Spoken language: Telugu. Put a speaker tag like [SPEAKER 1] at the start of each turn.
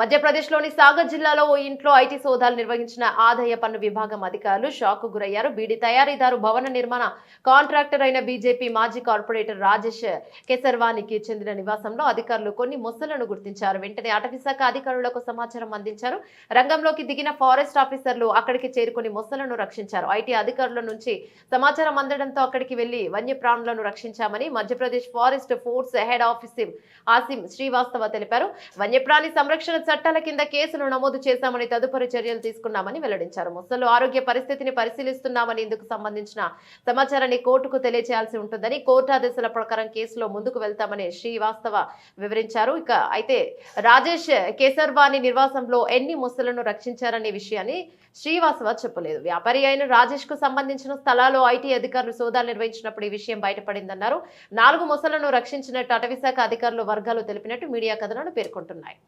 [SPEAKER 1] మధ్యప్రదేశ్లోని సాగర్ జిల్లాలో ఓ ఇంట్లో ఐటీ సోదాలు నిర్వహించిన ఆదాయ పన్ను విభాగం అధికారులు షాక్ గురయ్యారు. బీడీ తయారీదారు భవన నిర్మాణ కాంట్రాక్టర్ అయిన బీజేపీ మాజీ కార్పొరేటర్ రాజేష్ కేసర్వానికి చెందిన నివాసంలో అధికారులు కొన్ని మొసళ్ళను గుర్తించారు. వెంటనే అటవీశాఖ అధికారులకు సమాచారం అందించారు. రంగంలోకి దిగిన ఫారెస్ట్ ఆఫీసర్లు అక్కడికి చేరుకుని మొసలను రక్షించారు. ఐటీ అధికారుల నుంచి సమాచారం అందడంతో అక్కడికి వెళ్ళి వన్యప్రాణులను రక్షించామని Madhya Pradesh forest force head officer Asim Srivastava తెలిపారు. వన్యప్రాణి సంరక్షణ చట్టాల కింద కేసులు నమోదు చేశామని తదుపరి చర్యలు తీసుకున్నామని వెల్లడించారు. ముసలు ఆరోగ్య పరిస్థితిని పరిశీలిస్తున్నామని ఇందుకు సంబంధించిన సమాచారాన్ని కోర్టుకు తెలియజేయాల్సి ఉంటుందని కోర్టాదేశాల ప్రకారం కేసులో ముందుకు వెళ్తామని శ్రీవాస్తవ వివరించారు. ఇక అయితే రాజేష్ కేసర్వాణి నివాసంలో ఎన్ని మొసలను రక్షించారనే విషయాన్ని శ్రీవాస్తవ చెప్పలేదు. వ్యాపారి అయిన రాజేష్కు సంబంధించిన స్థలాలు ఐటీ అధికారులు సోదాలు నిర్వహించినప్పుడు ఈ విషయం బయటపడిందన్నారు. నాలుగు మొసలను రక్షించినట్టు అటవీశాఖ అధికారులు వర్గాలు తెలిపినట్టు మీడియా కథనాలు పేర్కొంటున్నాయి.